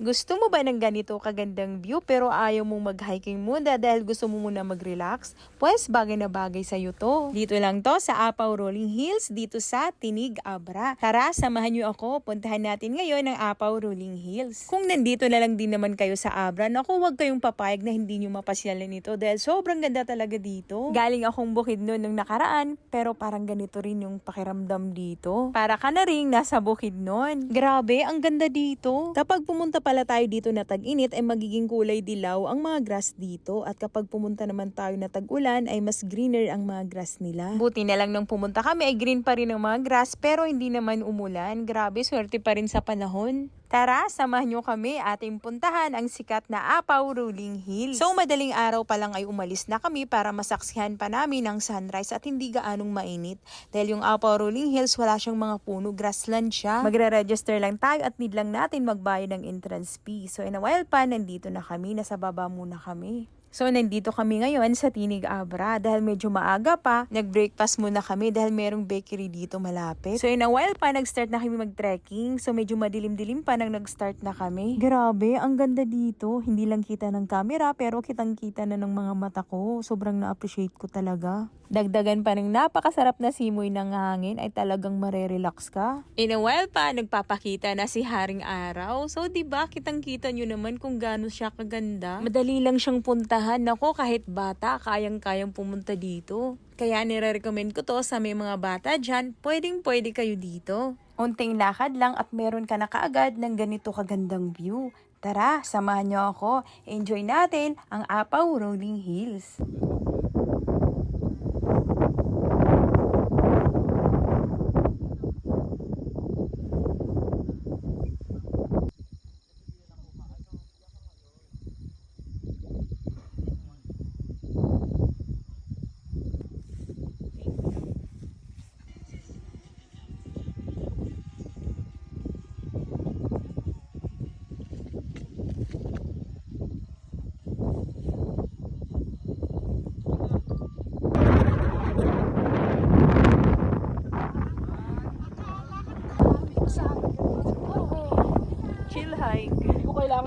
Gusto mo ba ng ganito kagandang view pero ayaw mong mag-hiking muna dahil gusto mo muna mag-relax? Pwes bagay na bagay sa'yo to. Dito lang to sa Apaw Rolling Hills dito sa Tinig Abra. Tara, samahan niyo ako. Puntahan natin ngayon ang Apaw Rolling Hills. Kung nandito na lang din naman kayo sa Abra, naku huwag kayong papayag na hindi niyo mapasyalan ito dahil sobrang ganda talaga dito. Galing akong bukid noon nung nakaraan pero parang ganito rin yung pakiramdam dito. Para ka na rin nasa bukid noon. Grabe, ang ganda dito. Kapag pumunta pala tayo dito na tag-init ay magiging kulay dilaw ang mga grass dito at kapag pumunta naman tayo na tag-ulan ay mas greener ang mga grass nila. Buti na lang nung pumunta kami ay green pa rin ang mga grass pero hindi naman umulan. Grabe, swerte pa rin sa panahon. Tara, samahan nyo kami ating puntahan ang sikat na Apaw Rolling Hills. So madaling araw pa lang ay umalis na kami para masaksihan pa namin ang sunrise at hindi gaanong mainit. Dahil yung Apaw Rolling Hills wala siyang mga puno, grassland siya. Magre-register lang tayo at need lang natin magbayad ng entrance fee. So in a while pa, nandito na kami, nasa baba muna kami. So, nandito kami ngayon sa Tinig Abra dahil medyo maaga pa. Nag-breakfast muna kami dahil merong bakery dito malapit. So, in a while pa, nag-start na kami mag-trekking. So, medyo madilim-dilim pa nang nag-start na kami. Grabe, ang ganda dito. Hindi lang kita ng camera pero kitang-kita na ng mga mata ko. Sobrang na-appreciate ko talaga. Dagdagan pa ng napakasarap na simoy ng hangin ay talagang marerelax ka. In a while pa, nagpapakita na si Haring Araw. So, di ba kitang-kita nyo naman kung gaano siya kaganda. Madali lang siyang puntahan. Nako, kahit bata, kayang-kayang pumunta dito. Kaya nire-recommend ko to sa may mga bata dyan, pwedeng pwede kayo dito. Unting lakad lang at meron ka na kaagad ng ganito kagandang view. Tara, samahan niyo ako. Enjoy natin ang Apaw Rolling Hills.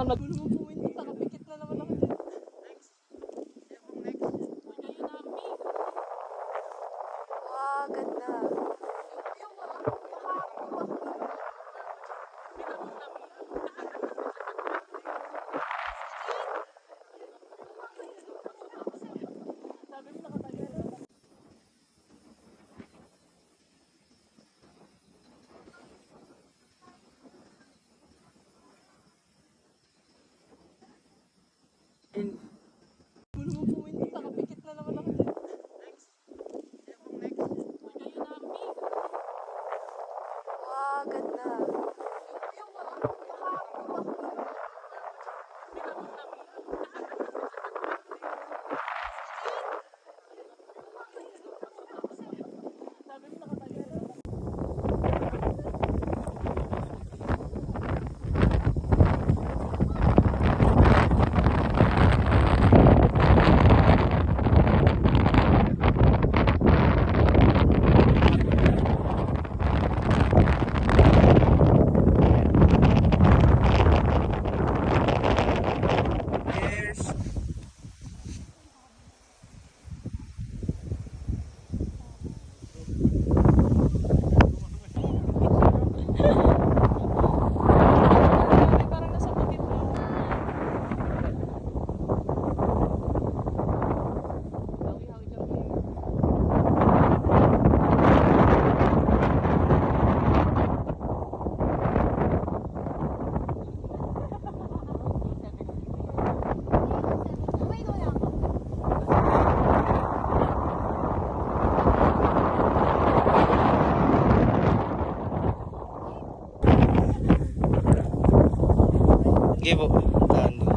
Hindi and Sige po. Tahan doon.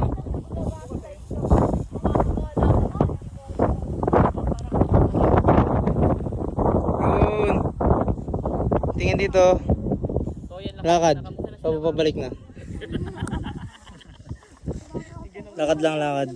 Yun. Tingin dito. Lakad. Pababalik na. Lakad lang, lakad.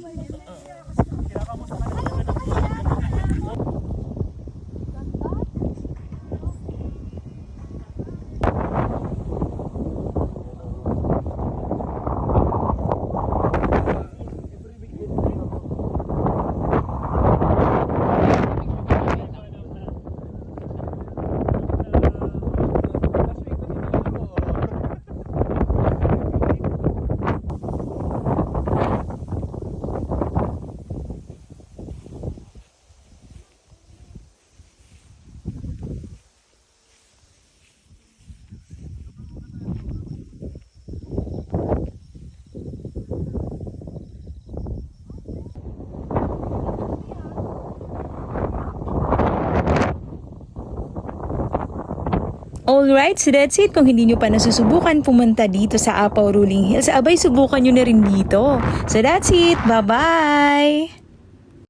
Alright, so that's it. Kung hindi nyo pa nasusubukan pumunta dito sa Apaw Rolling Hills, abay subukan nyo na rin dito. So that's it. Bye-bye!